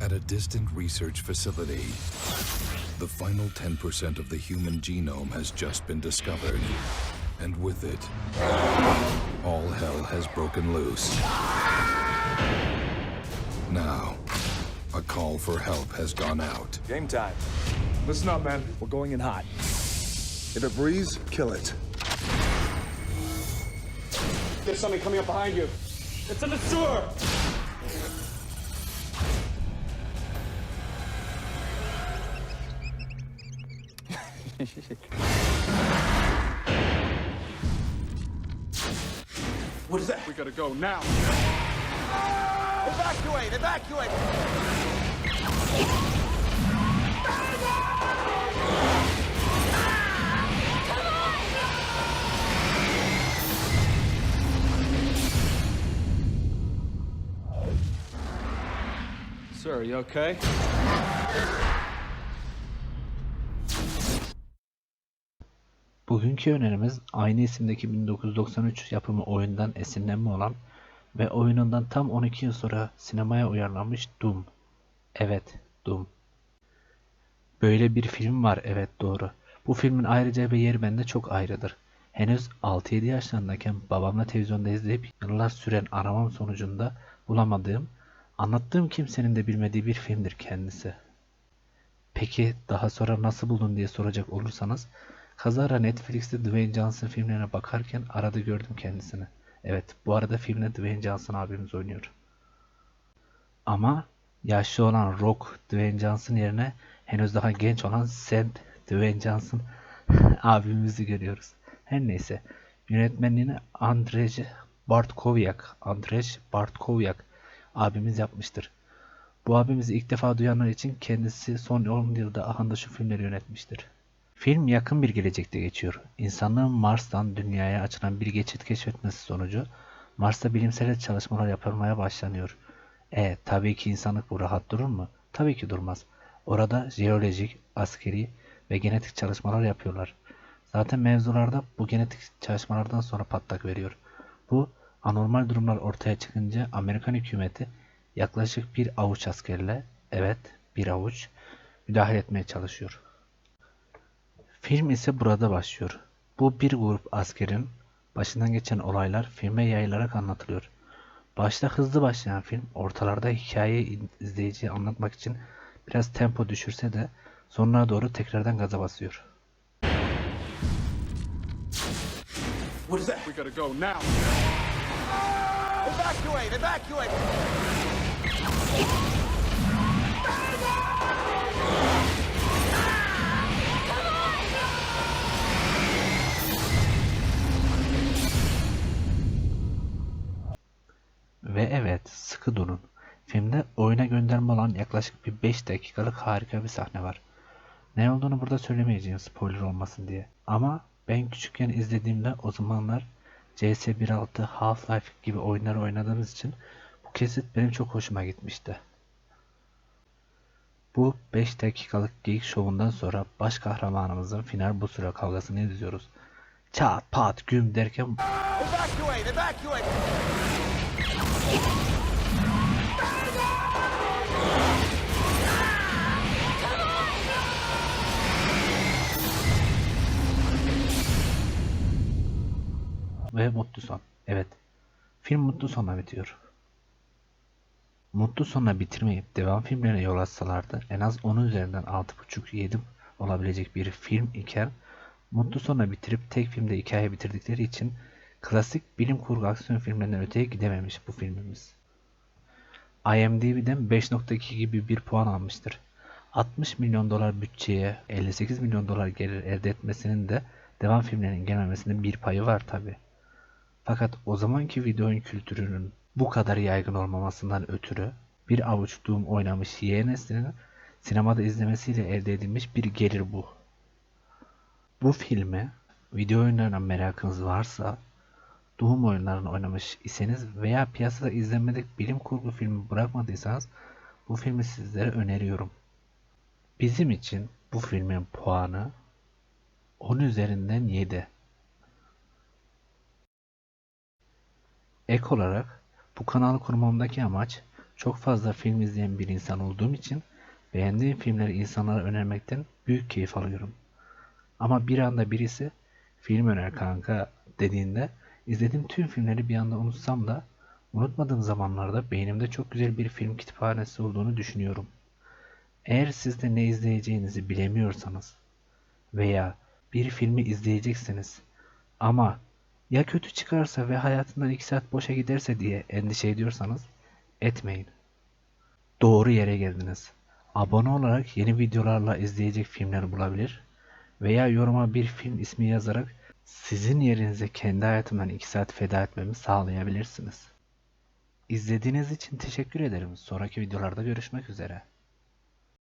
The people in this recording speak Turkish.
At a distant research facility, the final 10% of the human genome has just been discovered. And with it, all hell has broken loose. Now, a call for help has gone out. Game time. Listen up, man. We're going in hot. If it breathes, kill it. There's something coming up behind you. It's in the sewer. What is that? We gotta go now. Evacuate! Evacuate! Sir, are you okay? Bugünkü önerimiz aynı isimdeki 1993 yapımı oyundan esinlenme olan ve oyunundan tam 12 yıl sonra sinemaya uyarlanmış Doom. Evet, Doom. Böyle bir film var, evet doğru. Bu filmin ayrıca bir yeri bende çok ayrıdır. Henüz 6-7 yaşlarındayken babamla televizyonda izleyip yıllar süren aramam sonucunda bulamadığım, anlattığım kimsenin de bilmediği bir filmdir kendisi. Peki daha sonra nasıl buldun diye soracak olursanız kazara Netflix'te Dwayne Johnson filmlerine bakarken arada gördüm kendisini. Evet bu arada filmde Dwayne Johnson abimiz oynuyor. Ama yaşlı olan Rock Dwayne Johnson yerine henüz daha genç olan Sam Dwayne Johnson abimizi görüyoruz. Her neyse yönetmenliğini Andrzej Bartkowiak, Andrzej Bartkowiak abimiz yapmıştır. Bu abimizi ilk defa duyanlar için kendisi son 10 yılda ahanda filmleri yönetmiştir. Film yakın bir gelecekte geçiyor. İnsanlığın Mars'tan dünyaya açılan bir geçit keşfetmesi sonucu Mars'ta bilimsel çalışmalar yapılmaya başlanıyor. E tabii ki insanlık bu rahat durur mu? Tabii ki durmaz. Orada jeolojik, askeri ve genetik çalışmalar yapıyorlar. Zaten mevzularda bu genetik çalışmalardan sonra patlak veriyor. Bu anormal durumlar ortaya çıkınca Amerikan hükümeti yaklaşık bir avuç askerle, evet bir avuç, müdahale etmeye çalışıyor. Film ise burada başlıyor. Bu bir grup askerin başından geçen olaylar filme yayılarak anlatılıyor. Başta hızlı başlayan film ortalarda hikayeyi izleyiciye anlatmak için biraz tempo düşürse de sonuna doğru tekrardan gaza basıyor. What is that? We gotta go now. Evacuate! Evacuate! Ve evet, sıkı durun. Filmde oyuna gönderme olan yaklaşık bir 5 dakikalık harika bir sahne var. Ne olduğunu burada söylemeyeceğim spoiler olmasın diye. Ama ben küçükken izlediğimde o zamanlar CS 1.6, Half-Life gibi oyunları oynadığımız için bu kesit benim çok hoşuma gitmişti. Bu 5 dakikalık geyik şovundan sonra baş kahramanımızın final bu süre kavgasını izliyoruz. Çat pat güm derken Evacuate! Evacuate! Ve mutlu son. Evet. Film mutlu sonla bitiyor. Mutlu sonla bitirmeyip devam filmlerine yol açsalardı en az 10 üzerinden 6.5-7 olabilecek bir film iken mutlu sonla bitirip tek filmde hikaye bitirdikleri için klasik bilim kurgu aksiyon filmlerinden öteye gidememiş bu filmimiz. IMDb'den 5.2 gibi bir puan almıştır. 60 milyon dolar bütçeye 58 milyon dolar gelir elde etmesinin de devam filmlerinin gelmemesinin bir payı var tabi. Fakat o zamanki video oyun kültürünün bu kadar yaygın olmamasından ötürü bir avuç Doom oynamış neslinin sinemada izlemesiyle elde edilmiş bir gelir bu. Bu filmi video oyunlarına merakınız varsa Doom oyunlarını oynamış iseniz veya piyasada izlenmedik bilim kurgu filmi bırakmadıysanız bu filmi sizlere öneriyorum. Bizim için bu filmin puanı 10 üzerinden 7. Ek olarak bu kanalı kurmamdaki amaç çok fazla film izleyen bir insan olduğum için beğendiğim filmleri insanlara önermekten büyük keyif alıyorum. Ama bir anda birisi film öner kanka dediğinde izlediğim tüm filmleri bir anda unutsam da unutmadığım zamanlarda beynimde çok güzel bir film kütüphanesi olduğunu düşünüyorum. Eğer siz de ne izleyeceğinizi bilemiyorsanız veya bir filmi izleyeceksiniz ama ya kötü çıkarsa ve hayatından 2 saat boşa giderse diye endişe ediyorsanız etmeyin. Doğru yere geldiniz. Abone olarak yeni videolarla izleyecek filmler bulabilir veya yoruma bir film ismi yazarak sizin yerinize kendi hayatımdan 2 saat feda etmemi sağlayabilirsiniz. İzlediğiniz için teşekkür ederim. Sonraki videolarda görüşmek üzere.